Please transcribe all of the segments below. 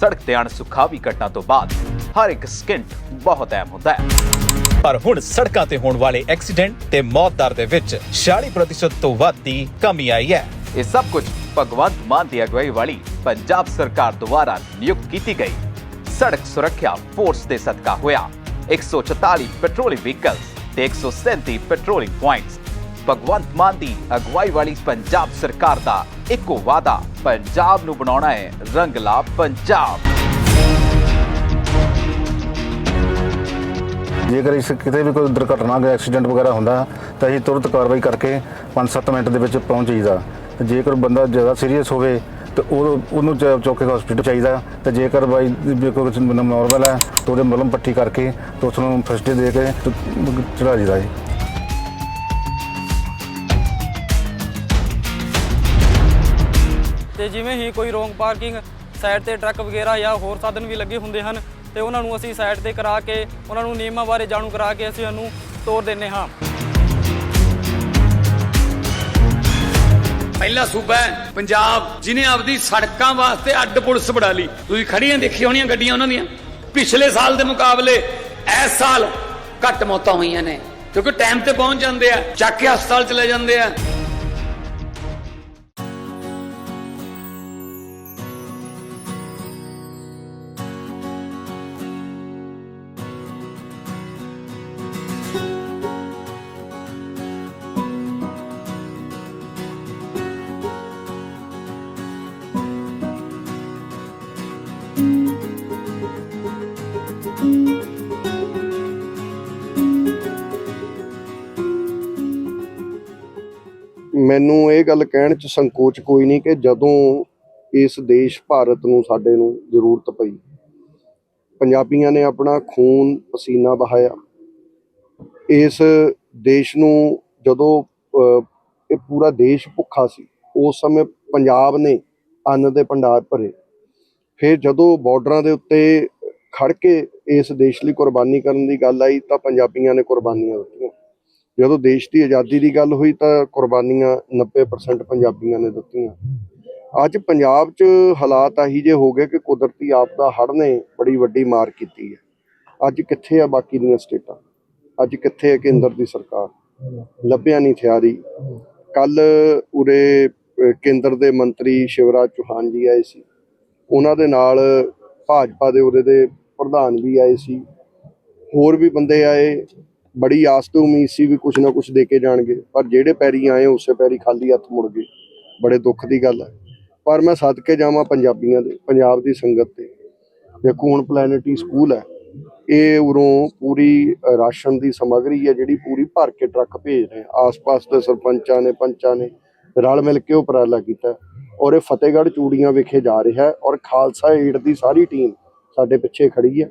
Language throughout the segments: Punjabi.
ਸੜਕ ਤੇ ਅਣਸੁਖਾਵੀ ਘਟਨਾ ਤੋਂ ਬਾਅਦ ਹਰ ਇੱਕ ਸਕਿੰਟ ਬਹੁਤ ਅਹਿਮ ਹੁੰਦਾ ਹੈ। ਪਰ ਹੁਣ ਸੜਕਾਂ ਤੇ ਹੋਣ ਵਾਲੇ ਐਕਸੀਡੈਂਟ ਤੇ ਮੌਤ ਦਰ ਦੇ ਵਿੱਚ 40% ਤੋਂ ਵੱਧ ਦੀ ਕਮੀ ਆਈ ਹੈ। ਇਹ ਸਭ ਕੁਝ ਭਗਵੰਤ ਮਾਨ ਦੀ ਅਗਵਾਈ ਵਾਲੀ ਪੰਜਾਬ ਸਰਕਾਰ ਦੁਆਰਾ ਨਿਯੁਕਤ ਕੀਤੀ ਗਈ। ਸੜਕ ਸੁਰੱਖਿਆ ਫੋਰਸ ਦੇ ਸਦਕਾ ਹੋਇਆ। 144 ਪੈਟਰੋਲਿੰਗ ਵਹੀਕਲਸ ਤੇ 137 ਪੈਟਰੋਲਿੰਗ ਪੁਆਇੰਟਸ ਭਗਵੰਤ ਮਾਨ ਦੀ ਅਗਵਾਈ ਵਾਲੀ ਪੰਜਾਬ ਸਰਕਾਰ ਦਾ ਇੱਕੋ ਵਾਅਦਾ, ਪੰਜਾਬ ਨੂੰ ਬਣਾਉਣਾ ਹੈ ਰੰਗਲਾ ਪੰਜਾਬ। ਜੇਕਰ ਇਸ ਕਿਤੇ ਵੀ ਕੋਈ ਦੁਰਘਟਨਾ ਜਾਂ ਐਕਸੀਡੈਂਟ ਵਗੈਰਾ ਹੁੰਦਾ, ਤਾਂ ਅਸੀਂ ਤੁਰੰਤ ਕਾਰਵਾਈ ਕਰਕੇ 5-7 ਮਿੰਟ ਦੇ ਵਿੱਚ ਪਹੁੰਚ ਜਾਈਦਾ। ਜੇਕਰ ਬੰਦਾ ਜ਼ਿਆਦਾ ਸੀਰੀਅਸ ਹੋਵੇ, ਤੇ ਉਹ ਉਹਨੂੰ ਚ- ਚੁੱਕ ਕੇ ਹਸਪੀਟਲ ਚਾਹੀਦਾ। ਤੇ ਜੇਕਰ ਬਾਈ ਕੋਈ ਨਾਰਮਲ ਹੈ, ਤਾਂ ਉਹਦੇ ਮਲਮ ਪੱਟੀ ਕਰਕੇ ਤੇ ਉਸ ਨੂੰ ਫਸਟ ਦੇ ਕੇ ਤੇ ਚੜਾ ਜੀਦਾ ਜੀ ਤੇ ਜਿਵੇਂ ਹੀ ਕੋਈ ਰੋਂਗ ਪਾਰਕਿੰਗ ਸਾਈਡ ਤੇ ਟਰੱਕ ਵਗੈਰਾ ਜਾਂ ਹੋਰ ਸਾਧਨ ਵੀ ਲੱਗੇ ਹੁੰਦੇ ਹਨ ਤੇ ਉਹਨਾਂ ਨੂੰ ਅਸੀਂ ਸਾਈਡ ਤੇ ਕਰਾ ਕੇ, ਉਹਨਾਂ ਨੂੰ ਨਿਯਮਾਂ ਬਾਰੇ ਜਾਣੂ ਕਰਾ ਕੇ ਅਸੀਂ ਉਹਨੂੰ ਤੋਰ ਦਿੰਨੇ ਹਾਂ। ਪਹਿਲਾ ਸੂਬਾ ਹੈ ਪੰਜਾਬ, ਜਿਨੇ ਆਪਦੀ ਸੜਕਾਂ ਵਾਸਤੇ ਅੱਡ ਪੁਲਿਸ ਬਣਾ ਲਈ। ਤੁਸੀਂ ਖੜੀਆਂ ਦੇਖੀ ਹੋਣੀਆਂ ਗੱਡੀਆਂ ਉਹਨਾਂ ਦੀਆਂ? ਪਿਛਲੇ ਸਾਲ ਦੇ ਮੁਕਾਬਲੇ ਇਸ ਸਾਲ ਘੱਟ ਮੌਤਾਂ ਹੋਈਆਂ ਨੇ, ਕਿਉਂਕਿ ਟਾਈਮ ਤੇ ਪਹੁੰਚ ਜਾਂਦੇ ਆ, ਚੱਕ ਕੇ ਹਸਪਤਾਲ ਚਲੇ ਜਾਂਦੇ ਆ। ਮੈਨੂੰ ਇਹ ਗੱਲ ਕਹਿਣ ਚ ਸੰਕੋਚ ਕੋਈ ਨਹੀਂ ਕਿ ਜਦੋਂ ਇਸ ਦੇਸ਼ ਭਾਰਤ ਨੂੰ ਸਾਡੇ ਨੂੰ ਜ਼ਰੂਰਤ ਪਈ। ਪੰਜਾਬੀਆਂ ਨੇ ਆਪਣਾ ਖੂਨ ਪਸੀਨਾ ਬਹਾਇਆ ਇਸ ਦੇਸ਼ ਨੂੰ ਜਦੋਂ ਅਹ, ਇਹ ਪੂਰਾ ਦੇਸ਼ ਭੁੱਖਾ ਸੀ ਉਸ ਸਮੇਂ ਪੰਜਾਬ ਨੇ ਅੰਨ ਦੇ ਭੰਡਾਰ ਭਰੇ। ਫਿਰ ਜਦੋਂ ਬਾਰਡਰਾਂ ਦੇ ਉੱਤੇ ਖੜ ਕੇ ਇਸ ਦੇਸ਼ ਲਈ ਕੁਰਬਾਨੀ ਕਰਨ ਦੀ ਗੱਲ ਆਈ ਤਾਂ ਪੰਜਾਬੀਆਂ ਨੇ ਕੁਰਬਾਨੀਆਂ ਦਿੱਤੀਆਂ। ਜਦੋਂ ਦੇਸ਼ ਦੀ ਆਜ਼ਾਦੀ ਦੀ ਗੱਲ ਹੋਈ ਤਾਂ ਕੁਰਬਾਨੀਆਂ 90% ਪੰਜਾਬੀਆਂ ਨੇ ਦਿੱਤੀਆਂ। ਅੱਜ ਪੰਜਾਬ 'ਚ ਹਾਲਾਤ ਆਹੀ ਜੇ ਹੋ ਗਏ ਕਿ ਕੁਦਰਤੀ ਆਪਦਾ ਹੜ੍ਹ ਨੇ ਬੜੀ ਵੱਡੀ ਮਾਰ ਕੀਤੀ ਹੈ। ਅੱਜ ਕਿੱਥੇ ਆ ਬਾਕੀ ਦੀਆਂ ਸਟੇਟਾਂ? ਅੱਜ ਕਿੱਥੇ ਹੈ ਕੇਂਦਰ ਦੀ ਸਰਕਾਰ? ਲੱਭਿਆ ਨਹੀਂ ਥਿਆਰੀ। ਕੱਲ ਉਰੇ ਕੇਂਦਰ ਦੇ ਮੰਤਰੀ ਸ਼ਿਵਰਾਜ ਚੌਹਾਨ ਜੀ ਆਏ ਸੀ। ਉਹਨਾਂ ਦੇ ਨਾਲ ਭਾਜਪਾ ਦੇ ਉਰੇ ਦੇ ਪ੍ਰਧਾਨ ਵੀ ਆਏ ਸੀ। ਹੋਰ ਵੀ ਬੰਦੇ ਆਏ। ਬੜੀ ਆਸ ਤੋਂ ਉਮੀਦ ਸੀ ਵੀ ਕੁਝ ਨਾ ਕੁਝ ਦੇ ਕੇ ਜਾਣਗੇ। ਪਰ ਜਿਹੜੇ ਪੈਰੀ ਆਏ, ਉਸੇ ਪੈਰੀ ਖਾਲੀ ਹੱਥ ਮੁੜ ਗਏ। ਬੜੇ ਦੁੱਖ ਦੀ ਗੱਲ ਹੈ। ਪਰ ਮੈਂ ਸਦਕੇ ਜਾਵਾਂ ਪੰਜਾਬੀਆਂ ਦੇ, ਪੰਜਾਬ ਦੀ ਸੰਗਤ ਤੇ। ਦੇਖੋ, ਹੁਣ ਪਲੈਨੇਟਰੀ ਸਕੂਲ ਹੈ। ਇਹ ਉਰੋਂ ਪੂਰੀ ਰਾਸ਼ਨ ਦੀ ਸਮੱਗਰੀ ਹੈ, ਜਿਹੜੀ ਪੂਰੀ ਭਰ ਕੇ ਟਰੱਕ ਭੇਜ ਰਹੇ ਆਸ-ਪਾਸ ਦੇ ਸਰਪੰਚਾਂ ਨੇ, ਪੰਚਾਂ ਨੇ ਰਲ ਮਿਲ ਕੇ ਉਪਰਾਲਾ ਕੀਤਾ। ਔਰ ਇਹ ਫਤਿਹਗੜ੍ਹ ਚੂੜੀਆਂ ਵਿਖੇ ਜਾ ਰਿਹਾ ਹੈ ਔਰ ਖਾਲਸਾ ਏਡ ਦੀ ਸਾਰੀ ਟੀਮ ਸਾਡੇ ਪਿੱਛੇ ਖੜੀ ਹੈ।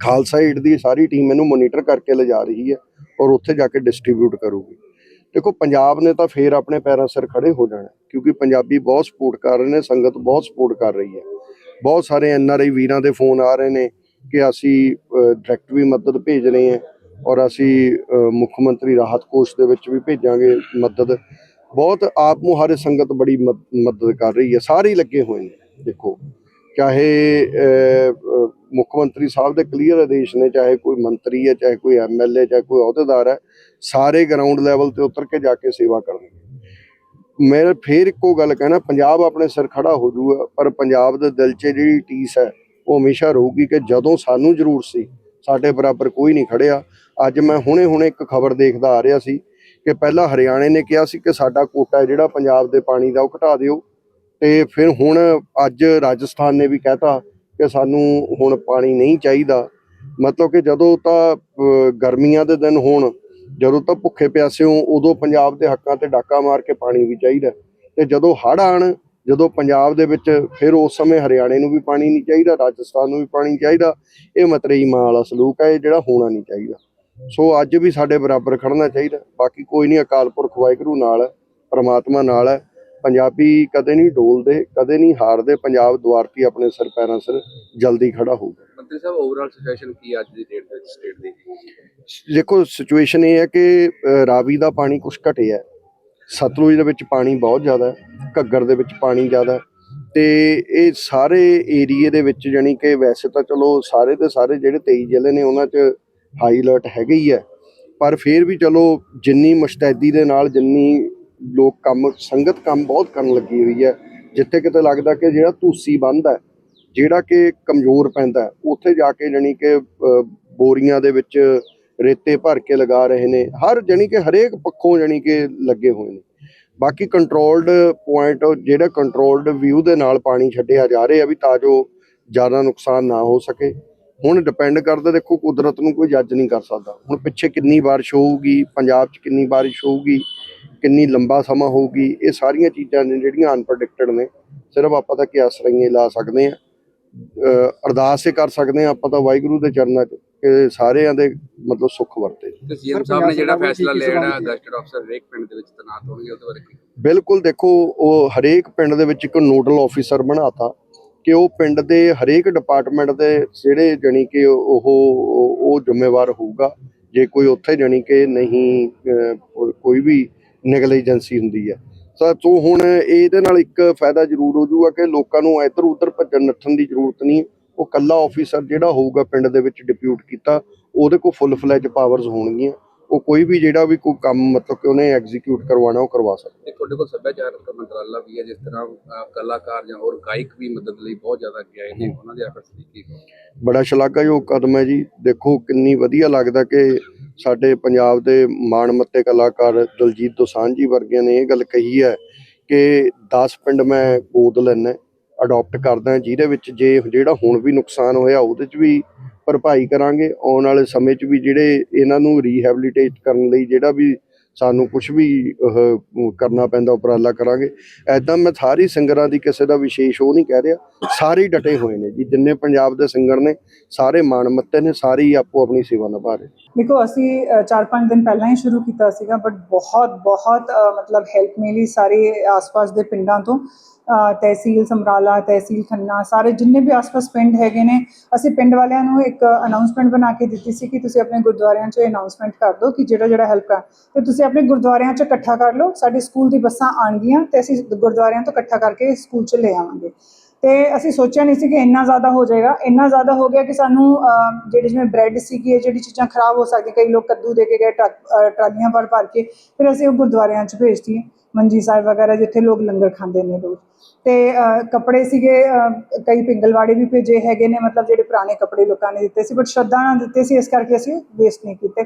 ਖਾਲਸਾ ਏਡ ਦੀ ਸਾਰੀ ਟੀਮ ਇਹਨੂੰ ਮੋਨੀਟਰ ਕਰਕੇ ਲਿਜਾ ਰਹੀ ਹੈ ਔਰ ਉੱਥੇ ਜਾ ਕੇ ਡਿਸਟ੍ਰੀਬਿਊਟ ਕਰੂਗੀ। ਦੇਖੋ, ਪੰਜਾਬ ਨੇ ਤਾਂ ਫੇਰ ਆਪਣੇ ਪੈਰਾਂ ਸਿਰ ਖੜੇ ਹੋ ਜਾਣਾ ਕਿਉਂਕਿ ਪੰਜਾਬੀ ਬਹੁਤ ਸਪੋਰਟ ਕਰ ਰਹੇ ਨੇ, ਸੰਗਤ ਬਹੁਤ ਸਪੋਰਟ ਕਰ ਰਹੀ ਹੈ। ਬਹੁਤ ਸਾਰੇ ਐਨ ਆਰ ਆਈ ਵੀਰਾਂ ਦੇ ਫੋਨ ਆ ਰਹੇ ਨੇ ਕਿ ਅਸੀਂ ਡਾਇਰੈਕਟ ਵੀ ਮਦਦ ਭੇਜ ਰਹੇ ਹਾਂ ਔਰ ਅਸੀਂ ਮੁੱਖ ਮੰਤਰੀ ਰਾਹਤ ਕੋਸ਼ ਦੇ ਵਿੱਚ ਵੀ ਭੇਜਾਂਗੇ ਮਦਦ। ਬਹੁਤ ਆਪ ਮੁਹਾਰੇ ਸੰਗਤ ਬੜੀ ਮਦ- ਮਦਦ ਕਰ ਰਹੀ ਹੈ, ਸਾਰੇ ਲੱਗੇ ਹੋਏ ਨੇ, ਦੇਖੋ। ਚਾਹੇ ਮੁੱਖ ਮੰਤਰੀ ਸਾਹਿਬ ਦੇ ਕਲੀਅਰ ਆਦੇਸ਼ ਨੇ, ਚਾਹੇ ਕੋਈ ਮੰਤਰੀ ਹੈ, ਚਾਹੇ ਕੋਈ ਐਮਐਲਏ ਚਾਹੇ ਕੋਈ ਅਹੁਦੇਦਾਰ ਹੈ, ਸਾਰੇ ਗਰਾਊਂਡ ਲੈਵਲ ਤੇ ਉਤਰ ਕੇ ਜਾ ਕੇ ਸੇਵਾ ਕਰਨਗੇ। ਮੈਂ ਫੇਰ ਇੱਕੋ ਗੱਲ ਕਹਿਣਾ, ਪੰਜਾਬ ਆਪਣੇ ਸਿਰ ਖੜਾ ਹੋ ਜਾਊਗਾ, ਪਰ ਪੰਜਾਬ ਦੇ ਦਿਲ 'ਚ ਜਿਹੜੀ ਟੀਸ ਹੈ, ਉਹ ਹਮੇਸ਼ਾ ਰਹੂਗੀ ਕਿ ਜਦੋਂ ਸਾਨੂੰ ਜ਼ਰੂਰ ਸੀ, ਸਾਡੇ ਬਰਾਬਰ ਕੋਈ ਨਹੀਂ ਖੜਿਆ। ਅੱਜ ਮੈਂ ਹੁਣੇ-ਹੁਣੇ ਇੱਕ ਖਬਰ ਦੇਖਦਾ ਆ ਰਿਹਾ ਸੀ ਕਿ ਪਹਿਲਾਂ ਹਰਿਆਣੇ ਨੇ ਕਿਹਾ ਸੀ ਕਿ ਸਾਡਾ ਕੋਟਾ ਜਿਹੜਾ ਪੰਜਾਬ ਦੇ ਪਾਣੀ ਦਾ, ਉਹ ਘਟਾ ਦਿਓ। ਤੇ ਫਿਰ ਹੁਣ ਅੱਜ ਰਾਜਸਥਾਨ ਨੇ ਵੀ ਕਹਿਤਾ ਕਿ ਸਾਨੂੰ ਹੁਣ ਪਾਣੀ ਨਹੀਂ ਚਾਹੀਦਾ। ਮਤਲਬ ਕਿ ਜਦੋਂ ਤਾਂ ਗਰਮੀਆਂ ਦੇ ਦਿਨ ਹੋਣ, ਜਦੋਂ ਤਾਂ ਭੁੱਖੇ ਪਿਆਸੇ ਹੋ ਉਦੋਂ ਪੰਜਾਬ ਦੇ ਹੱਕਾਂ ਤੇ ਡਾਕਾ ਮਾਰ ਕੇ ਪਾਣੀ ਵੀ ਚਾਹੀਦਾ। ਤੇ ਜਦੋਂ ਹੜ੍ਹ ਆਣ ਜਦੋਂ ਪੰਜਾਬ ਦੇ ਵਿੱਚ ਫਿਰ ਉਸ ਸਮੇਂ ਹਰਿਆਣੇ ਨੂੰ ਵੀ ਪਾਣੀ ਨਹੀਂ ਚਾਹੀਦਾ, ਰਾਜਸਥਾਨ ਨੂੰ ਵੀ ਪਾਣੀ ਚਾਹੀਦਾ, ਇਹ ਮਤਰੇਈ ਮਾਂ ਵਾਲਾ ਸਲੂਕ ਹੈ, ਇਹ ਜਿਹੜਾ ਹੋਣਾ ਨਹੀਂ ਚਾਹੀਦਾ। ਸੋ ਅੱਜ ਵੀ ਸਾਡੇ ਬਰਾਬਰ ਖੜਨਾ ਚਾਹੀਦਾ। ਬਾਕੀ ਕੋਈ ਨਹੀਂ ਅਕਾਲ ਪੁਰਖ ਵਾਹਿਗੁਰੂ ਨਾਲ ਹੈ ਪ੍ਰਮਾਤਮਾ ਨਾਲ ਹੈ। ਪੰਜਾਬੀ ਕਦੇ ਨਹੀਂ ਡੋਲਦੇ ਕਦੇ ਨਹੀਂ ਹਾਰਦੇ। ਪੰਜਾਬ ਦੁਆਰਤੀ ਆਪਣੇ ਸਿਰ ਪੈਰਾਂ ਸਿਰ ਜਲਦੀ ਖੜਾ ਹੋਊਗਾ। ਮੰਤਰੀ ਸਾਹਿਬ ਓਵਰਆਲ ਸਿਚੁਏਸ਼ਨ ਕੀ ਅੱਜ ਦੀ ਡੇਟ ਵਿੱਚ ਸਟੇਟ ਦੀ? ਦੇਖੋ ਸਿਚੁਏਸ਼ਨ ਇਹ ਹੈ ਕਿ ਰਾਵੀ ਦਾ ਪਾਣੀ ਕੁਝ ਘਟਿਆ। ਸਤਲੁਜ ਦੇ ਵਿੱਚ ਪਾਣੀ ਬਹੁਤ ਜ਼ਿਆਦਾ ਹੈ ਘੱਗਰ ਦੇ ਵਿੱਚ ਪਾਣੀ ਜ਼ਿਆਦਾ ਤੇ ਇਹ ਸਾਰੇ ਏਰੀਏ ਦੇ ਵਿੱਚ ਜਾਣੀ ਕਿ ਵੈਸੇ ਤਾਂ ਚਲੋ ਸਾਰੇ ਦੇ ਸਾਰੇ ਜਿਹੜੇ 23 ਜ਼ਿਲ੍ਹੇ ਨੇ ਉਹਨਾਂ 'ਚ ਹਾਈ ਅਲਰਟ ਹੈਗੇ ਹੀ ਹੈ। ਪਰ ਫਿਰ ਵੀ ਚਲੋ ਜਿੰਨੀ ਮੁਸ਼ਤੈਦੀ ਦੇ ਨਾਲ ਜਿੰਨੀ ਲੋਕ ਕੰਮ, ਸੰਗਤ ਕੰਮ ਬਹੁਤ ਕਰਨ ਲੱਗੀ ਹੋਈ ਹੈ, ਜਿੱਥੇ ਕਿਤੇ ਲੱਗਦਾ ਕਿ ਜਿਹੜਾ ਧੂਸੀ ਬੰਦ ਹੈ, ਜਿਹੜਾ ਕਿ ਕਮਜ਼ੋਰ ਪੈਂਦਾ ਉੱਥੇ ਜਾ ਕੇ ਜਾਣੀ ਕਿ ਬੋਰੀਆਂ ਦੇ ਵਿੱਚ ਰੇਤੇ ਭਰ ਕੇ ਲਗਾ ਰਹੇ ਨੇ। ਹਰ ਜਾਣੀ ਕਿ ਹਰੇਕ ਪੱਖੋਂ ਜਾਣੀ ਕਿ ਲੱਗੇ ਹੋਏ ਨੇ। ਬਾਕੀ ਕੰਟਰੋਲਡ ਪੁਆਇੰਟ ਜਿਹੜਾ ਕੰਟਰੋਲਡ ਵਿਊ ਦੇ ਨਾਲ ਪਾਣੀ ਛੱਡਿਆ ਜਾ ਰਿਹਾ ਵੀ ਤਾਂ ਜੋ ਜ਼ਿਆਦਾ ਨੁਕਸਾਨ ਨਾ ਹੋ ਸਕੇ। ਹੁਣ ਡਿਪੈਂਡ ਕਰਦਾ ਦੇਖੋ ਕੁਦਰਤ ਨੂੰ ਕੋਈ ਜੱਜ ਨਹੀਂ ਕਰ ਸਕਦਾ। ਹੁਣ ਪਿੱਛੇ ਕਿੰਨੀ ਬਾਰਿਸ਼ ਹੋਊਗੀ ਪੰਜਾਬ 'ਚ ਕਿੰਨੀ ਬਾਰਿਸ਼ ਹੋਊਗੀ ਕਿੰਨੀ ਲੰਬਾ ਸਮਾਂ ਹੋਊਗੀ ਇਹ ਸਾਰੀਆਂ ਚੀਜ਼ਾਂ ਨੇ ਜਿਹੜੀਆਂ ਅਨਪ੍ਰੈਡਿਕਟਡ ਨੇ। ਸਿਰਫ ਆਪਾਂ ਤਾਂ ਕਿਆਸ ਰਹੀਏ ਲਾ ਸਕਦੇ ਆ ਅਰਦਾਸ ਹੀ ਕਰ ਸਕਦੇ ਆ ਆਪਾਂ ਤਾਂ ਵਾਹਿਗੁਰੂ ਦੇ ਚਰਨਾਂ 'ਚ ਕਿ ਸਾਰਿਆਂ ਦੇ ਮਤਲਬ ਸੁੱਖ ਵਰਤੇ। ਤੇ ਸੀਐਮ ਸਾਹਿਬ ਨੇ ਜਿਹੜਾ ਫੈਸਲਾ ਲਿਆ ਜਿਹੜਾ ਗਸਟਡ ਅਫਸਰ ਹਰੇਕ ਪਿੰਡ ਦੇ ਵਿੱਚ ਤੈਨਾਤ ਹੋਣਗੇ ਉਹਦੇ ਬਾਰੇ ਬਿਲਕੁਲ ਦੇਖੋ ਉਹ ਹਰੇਕ ਪਿੰਡ ਦੇ ਵਿੱਚ ਇੱਕ ਨੋਡਲ ਆਫੀਸਰ ਬਣਾਤਾ। ਕਿ ਉਹ ਪਿੰਡ ਦੇ ਹਰੇਕ ਡਿਪਾਰਟਮੈਂਟ ਦੇ ਜਿਹੜੇ ਜਾਣੀ ਕਿ ਉਹ ਉਹ ਜ਼ਿੰਮੇਵਾਰ ਹੋਊਗਾ। ਜੇ ਕੋਈ ਉੱਥੇ ਜਾਣੀ ਕਿ ਨਹੀਂ ਕੋਈ ਵੀ ਨੈਗਲੀਜੈਂਸੀ ਹੁੰਦੀ ਹੈ। ਤਾਂ ਤੋਂ ਹੁਣ ਇਹਦੇ ਨਾਲ ਇੱਕ ਫਾਇਦਾ ਜ਼ਰੂਰ ਹੋ ਜਾਊਗਾ ਕਿ ਲੋਕਾਂ ਨੂੰ ਇੱਧਰ ਉੱਧਰ ਭੱਜਣ ਨੱਠਣ ਦੀ ਜ਼ਰੂਰਤ ਨਹੀਂ। ਉਹ ਕੱਲਾ ਆਫੀਸਰ ਜਿਹੜਾ ਹੋਊਗਾ ਪਿੰਡ ਦੇ ਵਿੱਚ ਡਿਪਿਊਟ ਕੀਤਾ, ਉਹਦੇ ਕੋਲ ਫੁੱਲ ਫਲੈਜ ਪਾਵਰਸ ਹੋਣਗੀਆਂ। ਉਹ ਕੋਈ ਵੀ ਜਿਹੜਾ ਵੀ ਕੋਈ ਕੰਮ ਮਤਲਬ ਕਿ ਉਹਨੇ ਐਗਜ਼ੀਕਿਊਟ ਕਰਵਾਉਣਾ ਉਹ ਕਰਵਾ ਸਕਦਾ। ਤੇ ਤੁਹਾਡੇ ਕੋਲ ਸੱਭਿਆਚਾਰਕ ਮੰਤਰਾਲਾ ਵੀ ਹੈ ਜਿਸ ਤਰ੍ਹਾਂ ਅਹ, ਕਲਾਕਾਰ ਜਾਂ ਹੋਰ ਗਾਇਕ ਵੀ ਮਦਦ ਲਈ ਬਹੁਤ ਜ਼ਿਆਦਾ ਅੱਗੇ ਆਏ ਨੇ ਉਹਨਾਂ ਦੇ ਐਫਰਟਸ ਦੀ ਕੀ ਬੜਾ ਸ਼ਲਾਘਾਯੋਗ ਕਦਮ ਹੈ ਜੀ। ਦੇਖੋ ਕਿੰਨੀ ਵਧੀਆ ਲੱਗਦਾ ਕਿ ਸਾਡੇ ਪੰਜਾਬ ਦੇ ਮਾਣਮੱਤੇ ਕਲਾਕਾਰ ਦਲਜੀਤ ਦੋਸਾਂਝ ਜੀ ਵਰਗਿਆਂ ਨੇ ਇਹ ਗੱਲ ਕਹੀ ਹੈ ਕਿ 10 ਪਿੰਡ ਮੈਂ ਗੋਦ ਲੈਣਾ ਅਡਾਪਟ ਕਰਦਾ ਜਿਹਦੇ ਵਿੱਚ ਜੇ ਜਿਹੜਾ ਹੁਣ ਵੀ ਨੁਕਸਾਨ ਹੋਇਆ, ਉਹਦੇ 'ਚ ਵੀ ਭਰਪਾਈ ਕਰਾਂਗੇ। ਆਉਣ ਵਾਲੇ ਸਮੇਂ 'ਚ ਵੀ ਜਿਹੜੇ ਇਹਨਾਂ ਨੂੰ ਰੀਹੈਬਿਲਿਟੇਟ ਕਰਨ ਲਈ ਜਿਹੜਾ ਵੀ ਸਾਨੂੰ ਕੁਝ ਵੀ ਕਰਨਾ ਪੈਂਦਾ, ਉਪਰਾਲਾ ਕਰਾਂਗੇ। ਐਦਾਂ ਮੈਂ ਸਾਰੀ ਸਿੰਗਰਾਂ ਦੀ ਕਿਸੇ ਦਾ ਵਿਸ਼ੇਸ਼ ਉਹ ਨਹੀਂ ਕਹਿ ਰਿਹਾ, ਸਾਰੇ ਡਟੇ ਹੋਏ ਨੇ ਜੀ, ਜਿੰਨੇ ਪੰਜਾਬ ਦੇ ਸਿੰਗਰ ਨੇ, ਸਾਰੇ ਮਾਣਮੱਤੇ ਨੇ, ਸਾਰੇ ਹੀ ਆਪੋ ਆਪਣੀ ਸੇਵਾ ਨਿਭਾ ਰਹੇ ਦੇਖੋ, ਅਸੀਂ 4-5 ਦਿਨ ਪਹਿਲਾਂ ਹੀ ਸ਼ੁਰੂ ਕੀਤਾ ਸੀਗਾ ਬਟ ਬਹੁਤ ਬਹੁਤ ਮਤਲਬ ਹੈਲਪ ਮਿਲੀ ਸਾਰੇ ਆਸ-ਪਾਸ ਦੇ ਪਿੰਡਾਂ ਤੋਂ। ਤਹਿਸੀਲ ਸਮਰਾਲਾ, ਤਹਿਸੀਲ ਖੰਨਾ, ਸਾਰੇ ਜਿੰਨੇ ਵੀ ਆਸ-ਪਾਸ ਪਿੰਡ ਹੈਗੇ ਨੇ, ਅਸੀਂ ਪਿੰਡ ਵਾਲਿਆਂ ਨੂੰ ਇੱਕ ਅਨਾਉਂਸਮੈਂਟ ਬਣਾ ਕੇ ਦਿੱਤੀ ਸੀ ਕਿ ਤੁਸੀਂ ਆਪਣੇ ਗੁਰਦੁਆਰਿਆਂ 'ਚ ਅਨਾਉਂਸਮੈਂਟ ਕਰ ਦਿਓ ਕਿ ਜਿਹੜਾ ਜਿਹੜਾ ਹੈਲਪ ਕਰ ਤੇ ਤੁਸੀਂ ਆਪਣੇ ਗੁਰਦੁਆਰਿਆਂ 'ਚ ਇਕੱਠਾ ਕਰ ਲਓ, ਸਾਡੇ ਸਕੂਲ ਦੀ ਬੱਸਾਂ ਆਣਗੀਆਂ ਤੇ ਅਸੀਂ ਗੁਰਦੁਆਰਿਆਂ ਤੋਂ ਇਕੱਠਾ ਕਰਕੇ ਸਕੂਲ 'ਚ ਲੈ ਆਵਾਂਗੇ। ਤੇ ਅਸੀਂ ਸੋਚਿਆ ਨਹੀਂ ਸੀ ਕਿ ਇੰਨਾ ਜ਼ਿਆਦਾ ਹੋ ਜਾਏਗਾ। ਇੰਨਾ ਜ਼ਿਆਦਾ ਹੋ ਗਿਆ ਕਿ ਸਾਨੂੰ ਅਹ, ਜਿਹੜੀ ਜਿਵੇਂ ਬ੍ਰੈਡ ਸੀਗੀ ਇਹ ਜਿਹੜੀ ਚੀਜ਼ਾਂ ਖਰਾਬ ਹੋ ਸਕਦੀਆਂ। ਕਈ ਲੋਕ ਕੱਦੂ ਦੇ ਕੇ ਗਏ ਟਰੱਕ ਟਰਾਲੀਆਂ ਭਰ ਭਰ ਕੇ। ਫਿਰ ਅਸੀਂ ਉਹ ਗੁਰਦੁਆਰਿਆਂ 'ਚ ਭੇਜਤੀ ਮੰਜੀ ਸਾਹਿਬ ਵਗੈਰਾ ਜਿੱਥੇ ਲੋਕ ਲੰਗਰ ਖਾਂਦੇ ਨੇ ਰੋਜ਼। ਤੇ ਕੱਪੜੇ ਸੀਗੇ ਕਈ ਪਿੰਗਲਵਾੜੇ ਵੀ ਭੇਜੇ ਹੈਗੇ ਨੇ ਮਤਲਬ ਜਿਹੜੇ ਪੁਰਾਣੇ ਕੱਪੜੇ ਲੋਕਾਂ ਨੇ ਦਿੱਤੇ ਸੀ ਬਟ ਸ਼ਰਧਾ ਨਾਲ ਦਿੱਤੇ ਸੀ ਇਸ ਕਰਕੇ ਅਸੀਂ ਵੇਸਟ ਨਹੀਂ ਕੀਤੇ।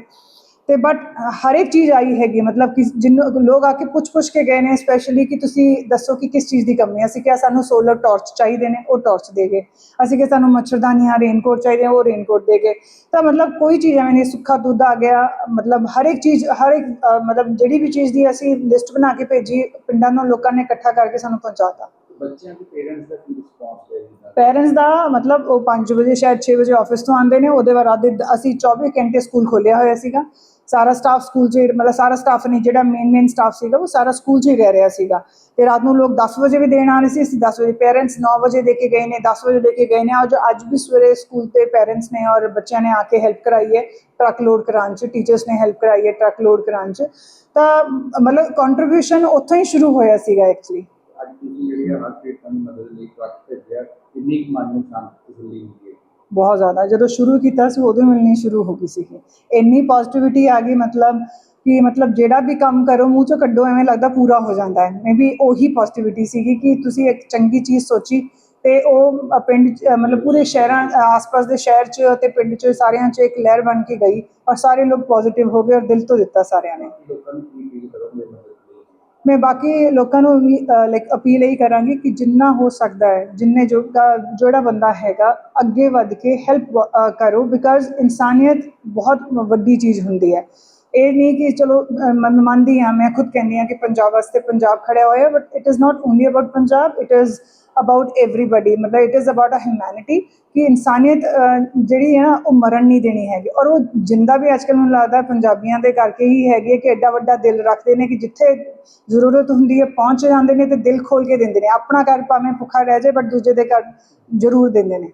ਤੇ ਬਟ ਹਰ ਇੱਕ ਚੀਜ਼ ਆਈ ਹੈਗੀ ਮਤਲਬ ਕਿ ਜਿਹਨੂੰ ਲੋਕ ਆ ਕੇ ਪੁੱਛ ਪੁੱਛ ਕੇ ਗਏ ਨੇ ਸਪੈਸ਼ਲੀ ਕਿ ਤੁਸੀਂ ਦੱਸੋ ਕਿ ਕਿਸ ਚੀਜ਼ ਦੀ ਕਮੀ ਹੈ ਅਸੀਂ ਕਿਹਾ ਸਾਨੂੰ ਸੋਲਰ ਟਾਰਚ ਚਾਹੀਦੇ ਨੇ ਉਹ ਟਾਰਚ ਦੇ ਗਏ। ਅਸੀਂ ਕਿਹਾ ਸਾਨੂੰ ਮੱਛਰਦਾਨੀਆਂ ਰੇਨਕੋਟ ਚਾਹੀਦੇ ਉਹ ਰੇਨਕੋਟ ਦੇ ਗਏ। ਤਾਂ ਮਤਲਬ ਕੋਈ ਚੀਜ਼ ਐਵੇਂ ਨਹੀਂ ਸੁੱਖਾ ਦੁੱਧ ਆ ਗਿਆ ਮਤਲਬ ਹਰ ਇੱਕ ਚੀਜ਼ ਹਰ ਇੱਕ ਮਤਲਬ ਜਿਹੜੀ ਵੀ ਚੀਜ਼ ਦੀ ਅਸੀਂ ਲਿਸਟ ਬਣਾ ਕੇ ਭੇਜੀ ਪਿੰਡਾਂ ਨੂੰ ਲੋਕਾਂ ਨੇ ਇਕੱਠਾ ਕਰਕੇ ਸਾਨੂੰ ਪਹੁੰਚਾਤਾ। ਬੱਚਿਆਂ ਦੇ ਪੇਰੈਂਟਸ ਦਾ ਕੀ ਰਿਸਪੌਂਸ ਹੈ ਪੇਰੈਂਟਸ ਦਾ ਮਤਲਬ ਉਹ 5 ਵਜੇ ਸ਼ਾਇਦ 6 ਵਜੇ ਆਫਿਸ ਤੋਂ ਆਉਂਦੇ ਨੇ ਉਹਦੇ ਬਾਅਦ ਅਸੀਂ 24 ਘੰਟੇ ਸਕੂਲ ਖੋਲਿਆ ਹੋਇਆ ਸੀਗਾ। ਸਾਰਾ ਸਟਾਫ ਸਕੂਲ 'ਚ ਹੀ- ਮਤਲਬ ਸਾਰਾ ਸਟਾਫ ਨਹੀਂ, ਜਿਹੜਾ ਮੇਨ ਮੇਨ ਸਟਾਫ ਸੀਗਾ, ਉਹ ਸਾਰਾ ਸਕੂਲ 'ਚ ਹੀ ਰਹਿ ਰਿਹਾ ਸੀਗਾ। ਤੇ ਰਾਤ ਨੂੰ ਲੋਕ 10 ਵਜੇ ਵੀ ਦੇਣ ਆ ਰਹੇ ਸੀ, ਅਸੀਂ 10 ਵਜੇ ਪੇਰੈਂਟਸ 9 ਵਜੇ ਦੇ ਕੇ ਗਏ ਨੇ 10 ਵਜੇ ਦੇ ਕੇ ਗਏ ਨੇ। ਅੱਜ ਅੱਜ ਵੀ ਸਵੇਰੇ ਸਕੂਲ ਤੇ ਪੇਰੈਂਟਸ ਨੇ ਔਰ ਬੱਚਿਆਂ ਨੇ ਆ ਕੇ ਹੈਲਪ ਕਰਾਈ ਹੈ ਟਰੱਕ ਲੋਡ ਕਰਾਉਣ 'ਚ ਟੀਚਰਸ ਨੇ ਹੈਲਪ ਕਰਾਈ ਹੈ ਟਰੱਕ ਲੋਡ ਕਰਾਉਣ 'ਚ। ਤਾਂ, ਮਤਲਬ ਕੰਟਰੀਬਿਊਸ਼ਨ ਉੱਥੋਂ ਹੀ ਸ਼ੁਰੂ ਹੋਇਆ ਸੀਗਾ ਐਕਚੁਅਲੀ ਅੱਜ ਤੁਸੀਂ ਜਿਹੜੀ ਹਰ ਪੇਟਾਂ ਦੀ ਮਦਦ ਲਈ ਟਰੱਕ ਭੇਜਿਆ, ਕਿੰਨੀ ਕੁ ਮਨ ਨੂੰ ਸ਼ਾਂਤੀ ਤਸੱਲੀ ਹੁੰਦੀ ਹੈ? ਬਹੁਤ ਜ਼ਿਆਦਾ। ਜਦੋਂ ਸ਼ੁਰੂ ਕੀਤਾ ਸੀ, ਉਦੋਂ ਮਿਲਣੀ ਸ਼ੁਰੂ ਹੋ ਗਈ ਸੀ ਇੰਨੀ ਪੋਜ਼ਿਟਿਵਿਟੀ ਆ ਗਈ, ਮਤਲਬ ਕਿ ਮਤਲਬ ਜਿਹੜਾ ਵੀ ਕੰਮ ਕਰੋ, ਮੂੰਹ ਚੋਂ ਕੱਢੋ, ਐਵੇਂ ਲੱਗਦਾ ਪੂਰਾ ਹੋ ਜਾਂਦਾ ਹੈ। ਮੇ ਵੀ ਉਹੀ ਪੋਜ਼ਿਟਿਵਿਟੀ ਸੀਗੀ ਕਿ ਤੁਸੀਂ ਇੱਕ ਚੰਗੀ ਚੀਜ਼ ਸੋਚੀ ਤੇ ਉਹ ਪਿੰਡ ਮਤਲਬ ਪੂਰੇ ਸ਼ਹਿਰਾਂ ਆਸ-ਪਾਸ ਦੇ ਸ਼ਹਿਰ 'ਚ ਤੇ ਪਿੰਡ 'ਚ, ਸਾਰਿਆਂ 'ਚ ਇੱਕ ਲਹਿਰ ਬਣ ਕੇ ਗਈ ਔਰ ਸਾਰੇ ਲੋਕ ਪੋਜ਼ਿਟਿਵ ਹੋ ਗਏ ਔਰ ਦਿਲ ਤੋਂ ਦਿੱਤਾ ਸਾਰਿਆਂ ਨੇ। ਲੋਕਾਂ ਨੂੰ ਕੀ ਫੀਲ ਕਰੋਗੇ? ਮੈਂ ਬਾਕੀ ਲੋਕਾਂ ਨੂੰ ਵੀ ਲਾਈਕ ਅਪੀਲ ਇਹੀ ਕਰਾਂਗੀ ਕਿ ਜਿੰਨਾ ਹੋ ਸਕਦਾ ਹੈ, ਜਿੰਨੇ ਜੋ ਜਿਹੜਾ ਬੰਦਾ ਹੈਗਾ, ਅੱਗੇ ਵੱਧ ਕੇ ਹੈਲਪ ਕਰੋ ਬਿਕਾਜ਼ ਇਨਸਾਨੀਅਤ ਬਹੁਤ ਵੱਡੀ ਚੀਜ਼ ਹੁੰਦੀ ਹੈ। ਇਹ ਨਹੀਂ ਕਿ ਚਲੋ ਮੈਂ ਮੰਨਦੀ ਹਾਂ, ਮੈਂ ਖੁਦ ਕਹਿੰਦੀ ਹਾਂ ਕਿ ਪੰਜਾਬ ਵਾਸਤੇ ਪੰਜਾਬ ਖੜਿਆ ਹੋਇਆ but it is not only about Punjab it is about everybody ਮਤਲਬ it is about a humanity ਕਿ ਇਨਸਾਨੀਅਤ ਜਿਹੜੀ ਹੈ ਨਾ, ਉਹ ਮਰਨ ਨਹੀਂ ਦੇਣੀ ਹੈਗੀ। ਔਰ ਉਹ ਜਿੰਦਾ ਵੀ ਅੱਜਕੱਲ ਮੈਨੂੰ ਲੱਗਦਾ ਪੰਜਾਬੀਆਂ ਦੇ ਕਰਕੇ ਹੀ ਹੈਗੀ ਹੈ ਕਿ ਐਡਾ ਵੱਡਾ ਦਿਲ ਰੱਖਦੇ ਨੇ ਕਿ ਜਿੱਥੇ ਜ਼ਰੂਰਤ ਹੁੰਦੀ ਹੈ ਪਹੁੰਚ ਜਾਂਦੇ ਨੇ ਤੇ ਦਿਲ ਖੋਲ ਕੇ ਦਿੰਦੇ ਨੇ। ਆਪਣਾ ਘਰ ਭਾਵੇਂ ਭੁੱਖਾ ਰਹਿ ਜਾਏ ਬਟ ਦੂਜੇ ਦੇ ਘਰ ਜ਼ਰੂਰ ਦਿੰਦੇ ਨੇ।